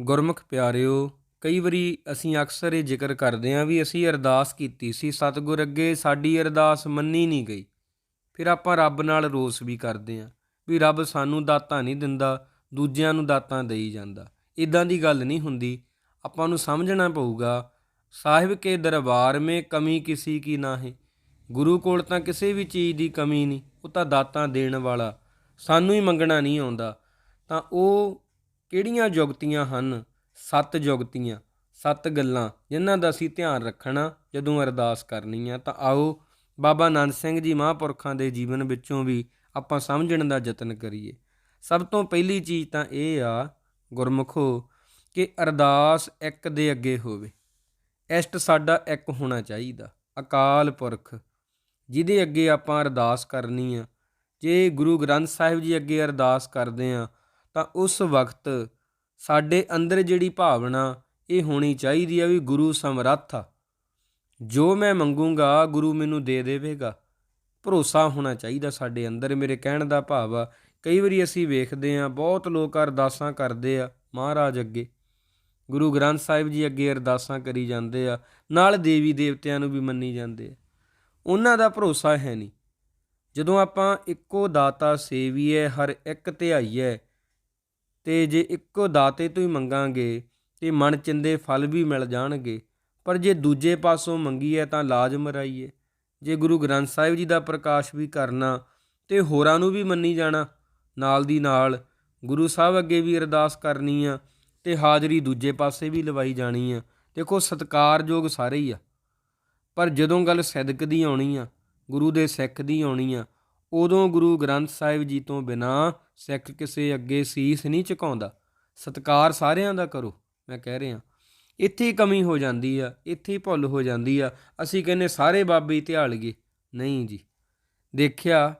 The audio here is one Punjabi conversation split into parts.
ਗੁਰਮੁਖ ਪਿਆਰਿਓ, ਕਈ ਵਾਰੀ ਅਸੀਂ ਅਕਸਰ ਇਹ ਜ਼ਿਕਰ ਕਰਦੇ ਹਾਂ ਵੀ ਅਸੀਂ ਅਰਦਾਸ ਕੀਤੀ ਸੀ, ਸਤਿਗੁਰ ਅੱਗੇ ਸਾਡੀ ਅਰਦਾਸ ਮੰਨੀ ਨਹੀਂ ਗਈ। ਫਿਰ ਆਪਾਂ ਰੱਬ ਨਾਲ ਰੋਸ ਵੀ ਕਰਦੇ ਹਾਂ ਵੀ ਰੱਬ ਸਾਨੂੰ ਦਾਤਾਂ ਨਹੀਂ ਦਿੰਦਾ, ਦੂਜਿਆਂ ਨੂੰ ਦਾਤਾਂ ਦੇਈ ਜਾਂਦਾ। ਇਦਾਂ ਦੀ ਗੱਲ ਨਹੀਂ ਹੁੰਦੀ। ਆਪਾਂ ਨੂੰ ਸਮਝਣਾ ਪਊਗਾ, ਸਾਹਿਬ ਕੇ ਦਰਬਾਰ ਮੇ ਕਮੀ ਕਿਸੇ ਕੀ ਨਾ ਹੈ ਗੁਰੂ ਕੋਲ ਤਾਂ ਕਿਸੇ ਵੀ ਚੀਜ਼ ਦੀ ਕਮੀ ਨਹੀਂ, ਉਹ ਤਾਂ ਦਾਤਾਂ ਦੇਣ ਵਾਲਾ। ਸਾਨੂੰ ਹੀ ਮੰਗਣਾ ਨਹੀਂ ਆਉਂਦਾ। ਤਾਂ ਉਹ ਕਿਹੜੀਆਂ ਜੁਗਤੀਆਂ ਹਨ? ਸੱਤ ਜੁਗਤੀਆਂ, ਸੱਤ ਗੱਲਾਂ ਜਿਨ੍ਹਾਂ ਦਾ ਅਸੀਂ ਧਿਆਨ ਰੱਖਣਾ ਜਦੋਂ ਅਰਦਾਸ ਕਰਨੀ ਆ। ਤਾਂ ਆਓ ਬਾਬਾ ਨੰਦ ਸਿੰਘ ਜੀ ਮਹਾਂਪੁਰਖਾਂ ਦੇ ਜੀਵਨ ਵਿੱਚੋਂ ਵੀ ਆਪਾਂ ਸਮਝਣ ਦਾ ਯਤਨ ਕਰੀਏ। ਸਭ ਤੋਂ ਪਹਿਲੀ ਚੀਜ਼ ਤਾਂ ਇਹ ਆ, ਗੁਰਮੁਖੋ, ਕਿ ਅਰਦਾਸ ਇੱਕ ਦੇ ਅੱਗੇ ਹੋਵੇ। ਇਸ਼ਟ ਸਾਡਾ ਇੱਕ ਹੋਣਾ ਚਾਹੀਦਾ, ਅਕਾਲ ਪੁਰਖ, ਜਿਹਦੇ ਅੱਗੇ ਆਪਾਂ ਅਰਦਾਸ ਕਰਨੀ ਆ। ਜੇ ਗੁਰੂ ਗ੍ਰੰਥ ਸਾਹਿਬ ਜੀ ਅੱਗੇ ਅਰਦਾਸ ਕਰਦੇ ਆ ਤਾਂ ਉਸ ਵਕਤ ਸਾਡੇ ਅੰਦਰ ਜਿਹੜੀ ਭਾਵਨਾ ਇਹ ਹੋਣੀ ਚਾਹੀਦੀ ਆ ਵੀ ਗੁਰੂ ਸਮਰੱਥ ਆ। ਜੋ ਮੈਂ ਮੰਗੂੰਗਾ, ਗੁਰੂ ਮੈਨੂੰ ਦੇ ਦੇਵੇਗਾ। ਭਰੋਸਾ ਹੋਣਾ ਚਾਹੀਦਾ ਸਾਡੇ ਅੰਦਰ, ਮੇਰੇ ਕਹਿਣ ਦਾ ਭਾਵ ਆ। ਕਈ ਵਾਰੀ ਅਸੀਂ ਵੇਖਦੇ ਆ, ਬਹੁਤ ਲੋਕ ਅਰਦਾਸਾਂ ਕਰਦੇ ਆ ਮਹਾਰਾਜ ਅੱਗੇ। ਗੁਰੂ ਗ੍ਰੰਥ ਸਾਹਿਬ ਜੀ ਅੱਗੇ ਅਰਦਾਸਾਂ ਕਰੀ ਜਾਂਦੇ ਆ, ਨਾਲ ਦੇਵੀ ਦੇਵਤਿਆਂ ਨੂੰ ਵੀ ਮੰਨੀ ਜਾਂਦੇ ਆ। ਉਹਨਾਂ ਦਾ ਭਰੋਸਾ ਹੈ ਨਹੀਂ। ਜਦੋਂ ਆਪਾਂ ਇੱਕੋ ਦਾਤਾ ਸੇਵੀਏ ਹਰ ਇੱਕ ਧਿਆਈਏ ਤੇ ਜੇ ਇੱਕੋ ਦਾਤੇ ਤੋਂ ਹੀ ਮੰਗਾਂਗੇ ਤੇ ਮਨ ਚਿੰਦੇ ਫਲ ਵੀ ਮਿਲ ਜਾਣਗੇ। ਪਰ ਜੇ ਦੂਜੇ ਪਾਸੋਂ ਮੰਗੀ ਹੈ ਤਾਂ ਲਾਜ ਮਰਾਈਏ ਜੇ ਗੁਰੂ ਗ੍ਰੰਥ ਸਾਹਿਬ ਜੀ ਦਾ ਪ੍ਰਕਾਸ਼ ਵੀ ਕਰਨਾ ਤੇ ਹੋਰਾਂ ਨੂੰ ਵੀ ਮੰਨੀ ਜਾਣਾ, ਨਾਲ ਦੀ ਨਾਲ ਗੁਰੂ ਸਾਹਿਬ ਅੱਗੇ ਵੀ ਅਰਦਾਸ ਕਰਨੀ ਆ ਤੇ ਹਾਜ਼ਰੀ ਦੂਜੇ ਪਾਸੇ ਵੀ ਲਵਾਈ ਜਾਣੀ ਆ ਦੇਖੋ, ਸਤਕਾਰਯੋਗ ਸਾਰੇ ਹੀ ਆ। ਪਰ ਜਦੋਂ ਗੱਲ ਸਿਦਕ ਦੀ ਆਉਣੀ ਆ, ਗੁਰੂ ਦੇ ਸਿੱਖ ਦੀ ਆਉਣੀ ਆ ਉਦੋਂ ਗੁਰੂ ਗ੍ਰੰਥ ਸਾਹਿਬ ਜੀ ਤੋਂ ਬਿਨਾ ਸਿੱਖ ਕਿਸੇ ਅੱਗੇ ਸੀਸ ਨਹੀਂ ਝੁਕਾਉਂਦਾ। ਸਤਕਾਰ ਸਾਰਿਆਂ ਦਾ ਕਰੋ, ਮੈਂ ਕਹਿ ਰਿਹਾ। ਇੱਥੇ ਕਮੀ ਹੋ ਜਾਂਦੀ ਆ, ਇੱਥੇ ਭੁੱਲ ਹੋ ਜਾਂਦੀ ਆ। ਅਸੀਂ ਕਹਿੰਨੇ ਸਾਰੇ ਬਾਬੇ ਹੀ ਧਿਆਲ ਗਏ। ਨਹੀਂ ਜੀ, ਦੇਖਿਆ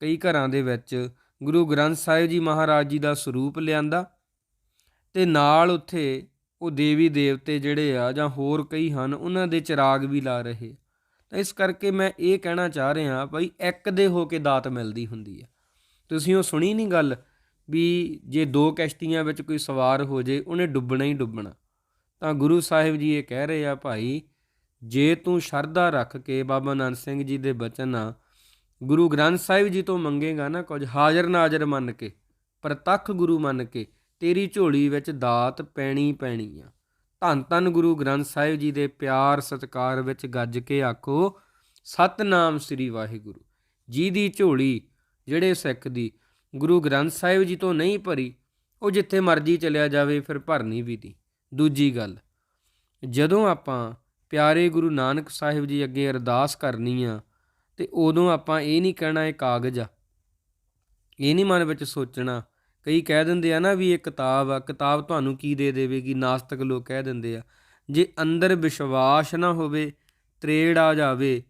ਕਈ ਘਰਾਂ ਦੇ ਵਿੱਚ ਗੁਰੂ ਗ੍ਰੰਥ ਸਾਹਿਬ ਜੀ ਮਹਾਰਾਜ ਜੀ ਦਾ ਸਰੂਪ ਲਿਆਂਦਾ ਤੇ ਨਾਲ ਉੱਥੇ ਉਹ ਦੇਵੀ ਦੇਵਤੇ ਜਿਹੜੇ ਆ ਜਾਂ ਹੋਰ ਕਈ ਹਨ, ਉਹਨਾਂ ਦੇ ਚਿਰਾਗ ਵੀ ਲਾ ਰਹੇ। ਤਾਂ ਇਸ ਕਰਕੇ ਮੈਂ ਇਹ ਕਹਿਣਾ ਚਾਹ ਰਿਹਾ ਭਾਈ ਇੱਕ ਦੇ ਹੋ ਕੇ ਦਾਤ ਮਿਲਦੀ ਹੁੰਦੀ ਆ। ਤੁਸੀਂ ਉਹ ਸੁਣੀ ਨਹੀਂ ਗੱਲ ਵੀ ਜੇ ਦੋ ਕਸ਼ਤੀਆਂ ਵਿੱਚ ਕੋਈ ਸਵਾਰ ਹੋ ਜੇ, ਉਹਨੇ ਡੁੱਬਣਾ ਹੀ ਡੁੱਬਣਾ। ਤਾਂ ਗੁਰੂ ਸਾਹਿਬ ਜੀ ਇਹ ਕਹਿ ਰਹੇ ਆ, ਭਾਈ, ਜੇ ਤੂੰ ਸ਼ਰਧਾ ਰੱਖ ਕੇ ਬਾਬਾ ਨਾਨਕ ਸਿੰਘ ਜੀ ਦੇ ਬਚਨ ਆ, ਗੁਰੂ ਗ੍ਰੰਥ ਸਾਹਿਬ ਜੀ ਤੋਂ ਮੰਗੇਗਾ ਨਾ ਕੁਝ, ਹਾਜ਼ਰ ਨਾਜ਼ਰ ਮੰਨ ਕੇ, ਪ੍ਰਤੱਖ ਗੁਰੂ ਮੰਨ ਕੇ, ਤੇਰੀ ਝੋਲੀ ਵਿੱਚ ਦਾਤ ਪੈਣੀ ਪੈਣੀ ਆ। ਧੰਨ ਧੰਨ ਗੁਰੂ ਗ੍ਰੰਥ ਸਾਹਿਬ ਜੀ ਦੇ ਪਿਆਰ ਸਤਕਾਰ ਵਿੱਚ ਗੱਜ ਕੇ ਆਖੋ, ਸਤਨਾਮ ਸ੍ਰੀ ਵਾਹਿਗੁਰੂ। ਜੀ ਦੀ ਝੋਲੀ ਜਿਹੜੇ ਸਿੱਖ ਦੀ ਗੁਰੂ ਗ੍ਰੰਥ ਸਾਹਿਬ ਜੀ ਤੋਂ ਨਹੀਂ ਭਰੀ, ਉਹ ਜਿੱਥੇ ਮਰਜ਼ੀ ਚਲਿਆ ਜਾਵੇ ਫਿਰ ਭਰਨੀ ਵੀ ਦੀ। ਦੂਜੀ ਗੱਲ, ਜਦੋਂ ਆਪਾਂ ਪਿਆਰੇ ਗੁਰੂ ਨਾਨਕ ਸਾਹਿਬ ਜੀ ਅੱਗੇ ਅਰਦਾਸ ਕਰਨੀ ਆ, ਤੇ ਉਦੋਂ ਆਪਾਂ ਇਹ ਨਹੀਂ ਕਹਿਣਾ ਇਹ ਕਾਗਜ਼ ਆ। ਇਹ ਨਹੀਂ ਮਨ ਵਿੱਚ ਸੋਚਣਾ ਕਈ ਕਹਿ ਦਿੰਦੇ ਆ ਨਾ ਵੀ ਇਹ ਕਿਤਾਬ ਆ, ਕਿਤਾਬ ਤੁਹਾਨੂੰ ਕੀ ਦੇ ਦੇਵੇਗੀ? ਨਾਸਤਕ ਲੋਕ ਕਹਿ ਦਿੰਦੇ ਆ, ਜੇ ਅੰਦਰ ਵਿਸ਼ਵਾਸ ਨਾ ਹੋਵੇ, ਤਰੇੜ ਆ ਜਾਵੇ,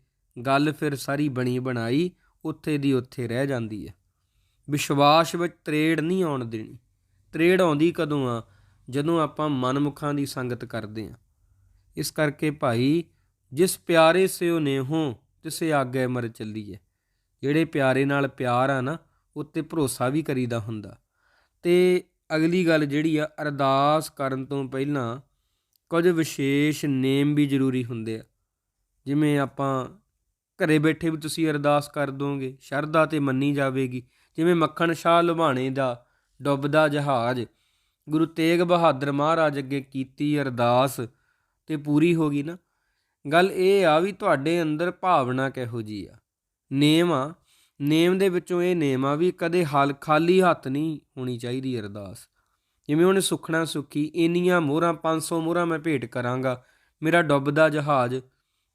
ਗੱਲ ਫਿਰ ਸਾਰੀ ਬਣੀ ਬਣਾਈ, ਉੱਥੇ ਦੀ ਉੱਥੇ ਰਹਿ ਜਾਂਦੀ ਹੈ ਵਿਸ਼ਵਾਸ ਵਿੱਚ ਤਰੇੜ ਨਹੀਂ ਆਉਣ ਦੇਣੀ। ਤਰੇੜ ਆਉਂਦੀ ਕਦੋਂ ਆ? ਜਦੋਂ ਆਪਾਂ ਮਨਮੁਖਾਂ ਦੀ ਸੰਗਤ ਕਰਦੇ ਆ। ਇਸ ਕਰਕੇ ਭਾਈ, ਜਿਸ ਪਿਆਰੇ ਸਿਓ ਨੇਹੋਂ ਤਿਸੇ ਆਗੇ ਮਰ ਚੱਲੀਏ ਜਿਹੜੇ ਪਿਆਰੇ ਨਾਲ ਪਿਆਰ ਆ ਨਾ, ਉੱਤੇ ਭਰੋਸਾ ਵੀ ਕਰੀਦਾ ਹੁੰਦਾ। ਤੇ ਅਗਲੀ ਗੱਲ ਜਿਹੜੀ ਆ, ਅਰਦਾਸ ਕਰਨ ਤੋਂ ਪਹਿਲਾਂ ਕੁਝ ਵਿਸ਼ੇਸ਼ ਨੇਮ ਵੀ ਜ਼ਰੂਰੀ ਹੁੰਦੇ ਆ। ਜਿਵੇਂ ਆਪਾਂ ਘਰੇ ਬੈਠੇ ਵੀ ਤੁਸੀਂ ਅਰਦਾਸ ਕਰ ਦੋਗੇ, ਸ਼ਰਧਾ ਤੇ ਮੰਨੀ ਜਾਵੇਗੀ। ਜਿਵੇਂ ਮੱਖਣ ਸ਼ਾਹ ਲੁਭਾਣੇ ਦਾ ਡੁੱਬਦਾ ਜਹਾਜ਼, ਗੁਰੂ ਤੇਗ ਬਹਾਦਰ ਮਹਾਰਾਜ ਅੱਗੇ ਕੀਤੀ ਅਰਦਾਸ ਤੇ ਪੂਰੀ ਹੋ ਗਈ ਨਾ। ਗੱਲ ਇਹ ਆ ਵੀ ਤੁਹਾਡੇ ਅੰਦਰ ਭਾਵਨਾ ਕਿਹੋ ਜੀ ਆ? ਨੇਮ ਆ ਨੇਮ ਦੇ ਵਿੱਚੋਂ ਇਹ ਨੇਮ ਆ ਵੀ ਕਦੇ ਹਲ ਖਾਲੀ ਹੱਥ ਨਹੀਂ ਹੋਣੀ ਚਾਹੀਦੀ ਅਰਦਾਸ। ਜਿਵੇਂ ਉਹਨੇ ਸੁਖਣਾ ਸੁਖੀ, ਇੰਨੀਆਂ ਮੋਹਰਾਂ 500 ਮੋਹਰਾਂ ਮੈਂ ਭੇਟ ਕਰਾਂਗਾ, ਮੇਰਾ ਡੁੱਬਦਾ ਜਹਾਜ਼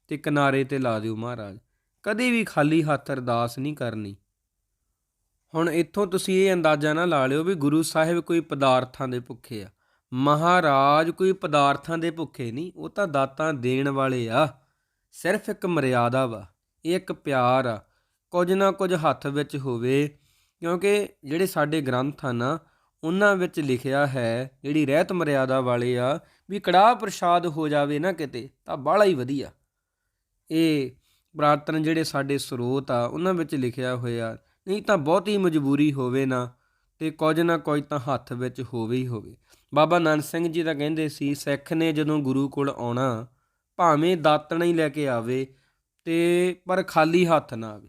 ਤੇ ਕਿਨਾਰੇ ਤੇ ਲਾ ਦਿਓ ਮਹਾਰਾਜ। ਕਦੇ ਵੀ ਖਾਲੀ ਹੱਥ ਅਰਦਾਸ ਨਹੀਂ ਕਰਨੀ। ਹੁਣ ਇੱਥੋਂ ਤੁਸੀਂ ਇਹ ਅੰਦਾਜ਼ਾ ਨਾ ਲਾ ਲਿਓ ਵੀ ਗੁਰੂ ਸਾਹਿਬ ਕੋਈ ਪਦਾਰਥਾਂ ਦੇ ਭੁੱਖੇ ਆ। ਮਹਾਰਾਜ ਕੋਈ ਪਦਾਰਥਾਂ ਦੇ ਭੁੱਖੇ ਨਹੀਂ, ਉਹ ਤਾਂ ਦਾਤਾਂ ਦੇਣ ਵਾਲੇ ਆ। ਸਿਰਫ ਇੱਕ ਮਰਿਆਦਾ ਵਾ, ਇਹ ਇੱਕ ਪਿਆਰ ਆ। ਕੁਝ ਨਾ ਕੁਝ ਹੱਥ ਵਿੱਚ ਹੋਵੇ, ਕਿਉਂਕਿ ਜਿਹੜੇ ਸਾਡੇ ਗ੍ਰੰਥ ਹਨ ਉਹਨਾਂ ਵਿੱਚ ਲਿਖਿਆ ਹੈ, ਜਿਹੜੀ ਰਹਿਤ ਮਰਿਆਦਾ ਵਾਲੇ ਆ, ਵੀ ਕੜਾਹ ਪ੍ਰਸ਼ਾਦ ਹੋ ਜਾਵੇ ਨਾ ਕਿਤੇ, ਤਾਂ ਬਾਹਲਾ ਹੀ ਵਧੀਆ। ਇਹ ਪ੍ਰਾਰਥਨਾ ਜਿਹੜੇ ਸਾਡੇ ਸਰੋਤ ਆ, ਉਹਨਾਂ ਵਿੱਚ ਲਿਖਿਆ ਹੋਇਆ, ਨਹੀਂ ਤਾਂ ਬਹੁਤ ਹੀ ਮਜਬੂਰੀ ਹੋਵੇ ਨਾ, ਤੇ ਕੁਝ ਨਾ ਕੁਝ ਤਾਂ ਹੱਥ ਵਿੱਚ ਹੋਵੇ ਹੀ ਹੋਵੇ। ਬਾਬਾ ਨਾਨਕ ਸਿੰਘ ਜੀ ਤਾਂ ਕਹਿੰਦੇ ਸੀ, ਸਿੱਖ ਨੇ ਜਦੋਂ ਗੁਰੂ ਕੋਲ ਆਉਣਾ, ਭਾਵੇਂ ਦਾਤਣਾ ਹੀ ਲੈ ਕੇ ਆਵੇ, ਤੇ ਪਰ ਖਾਲੀ ਹੱਥ ਨਾ ਆਵੇ।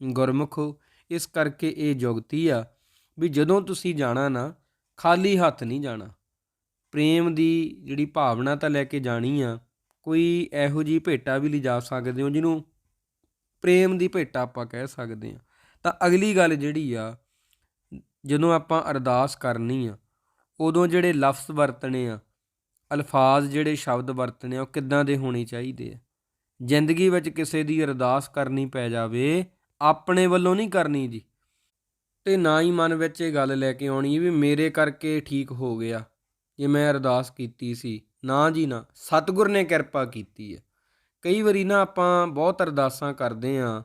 ਗੁਰਮੁਖੋ, ਇਸ ਕਰਕੇ ਇਹ ਜੁਗਤੀ ਆ ਵੀ ਜਦੋਂ ਤੁਸੀਂ ਜਾਣਾ ਨਾ, ਖਾਲੀ ਹੱਥ ਨਹੀਂ ਜਾਣਾ। ਪ੍ਰੇਮ ਦੀ ਜਿਹੜੀ ਭਾਵਨਾ ਤਾਂ ਲੈ ਕੇ ਜਾਣੀ ਆ, ਕੋਈ ਇਹੋ ਜੀ ਭੇਟਾ ਵੀ ਲਿਜਾ ਸਕਦੇ ਹੋ ਜਿਹਨੂੰ ਪ੍ਰੇਮ ਦੀ ਭੇਟਾ ਆਪਾਂ ਕਹਿ ਸਕਦੇ ਆ ਤਾਂ ਅਗਲੀ ਗੱਲ ਜਿਹੜੀ ਆ, ਜਦੋਂ ਆਪਾਂ ਅਰਦਾਸ ਕਰਨੀ ਆ, ਉਦੋਂ ਜਿਹੜੇ ਲਫ਼ਜ਼ ਵਰਤਣੇ ਆ, ਅਲਫਾਜ਼ ਜਿਹੜੇ ਸ਼ਬਦ ਵਰਤਣੇ ਆ, ਉਹ ਕਿੱਦਾਂ ਦੇ ਹੋਣੇ ਚਾਹੀਦੇ ਆ? ਜ਼ਿੰਦਗੀ ਵਿੱਚ ਕਿਸੇ ਦੀ ਅਰਦਾਸ ਕਰਨੀ ਪੈ ਜਾਵੇ ਆਪਣੇ ਵੱਲੋਂ ਨਹੀਂ ਕਰਨੀ ਜੀ। ਤੇ ਨਾ ਹੀ ਮਨ ਵਿੱਚ ਇਹ ਗੱਲ ਲੈ ਕੇ ਆਉਣੀ ਵੀ ਮੇਰੇ ਕਰਕੇ ਠੀਕ ਹੋ ਗਿਆ, ਜੇ ਮੈਂ ਅਰਦਾਸ ਕੀਤੀ ਸੀ। ਨਾ ਜੀ ਨਾ, ਸਤਿਗੁਰ ਨੇ ਕਿਰਪਾ ਕੀਤੀ ਹੈ। ਕਈ ਵਾਰੀ ਨਾ ਆਪਾਂ ਬਹੁਤ ਅਰਦਾਸਾਂ ਕਰਦੇ ਆਂ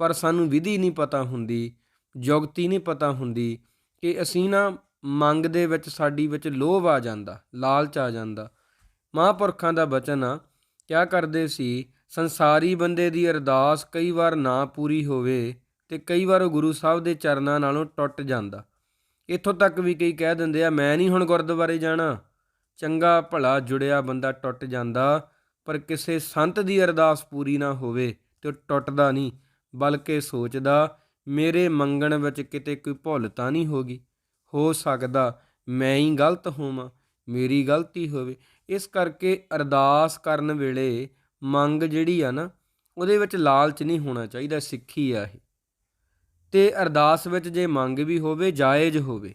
ਪਰ ਸਾਨੂੰ ਵਿਧੀ ਨਹੀਂ ਪਤਾ ਹੁੰਦੀ, ਜੁਗਤੀ ਨਹੀਂ ਪਤਾ ਹੁੰਦੀ ਕਿ ਅਸੀਂ ਨਾ ਮੰਗ ਦੇ ਵਿੱਚ, ਸਾਡੀ ਵਿੱਚ ਲੋਭ ਆ ਜਾਂਦਾ, ਲਾਲਚ ਆ ਜਾਂਦਾ। ਮਹਾਂਪੁਰਖਾਂ ਦਾ ਬਚਨ ਆ, ਕਿਆ ਕਰਦੇ ਸੀ ਸੰਸਾਰੀ ਬੰਦੇ ਦੀ ਅਰਦਾਸ ਕਈ ਵਾਰ ਨਾ ਪੂਰੀ ਹੋਵੇ ਤੇ ਕਈ ਵਾਰ ਉਹ ਗੁਰੂ ਸਾਹਿਬ ਦੇ ਚਰਨਾਂ ਨਾਲੋਂ ਟੁੱਟ ਜਾਂਦਾ। ਇੱਥੋਂ ਤੱਕ ਵੀ ਕਈ ਕਹਿ ਦਿੰਦੇ ਆ, ਮੈਂ ਨਹੀਂ ਹੁਣ ਗੁਰਦੁਆਰੇ ਜਾਣਾ। ਚੰਗਾ ਭਲਾ ਜੁੜਿਆ ਬੰਦਾ ਟੁੱਟ ਜਾਂਦਾ, ਪਰ ਕਿਸੇ ਸੰਤ ਦੀ ਅਰਦਾਸ ਪੂਰੀ ਨਾ ਹੋਵੇ ਤੇ ਉਹ ਟੁੱਟਦਾ ਨਹੀਂ, ਬਲਕਿ ਸੋਚਦਾ, ਮੇਰੇ ਮੰਗਣ ਵਿੱਚ ਕਿਤੇ ਕੋਈ ਭੁੱਲ ਤਾਂ ਨਹੀਂ ਹੋਗੀ ਹੋ ਸਕਦਾ ਮੈਂ ਹੀ ਗਲਤ ਹੋਵਾਂ, ਮੇਰੀ ਗਲਤੀ ਹੋਵੇ। ਇਸ ਕਰਕੇ ਅਰਦਾਸ ਕਰਨ ਵੇਲੇ ਮੰਗ ਜਿਹੜੀ ਆ ਨਾ, ਉਹਦੇ ਵਿੱਚ ਲਾਲਚ ਨਹੀਂ ਹੋਣਾ ਚਾਹੀਦਾ, ਸਿੱਖੀ ਆ ਇਹ। ਤੇ ਅਰਦਾਸ ਵਿੱਚ ਜੇ ਮੰਗ ਵੀ ਹੋਵੇ, ਜਾਇਜ਼ ਹੋਵੇ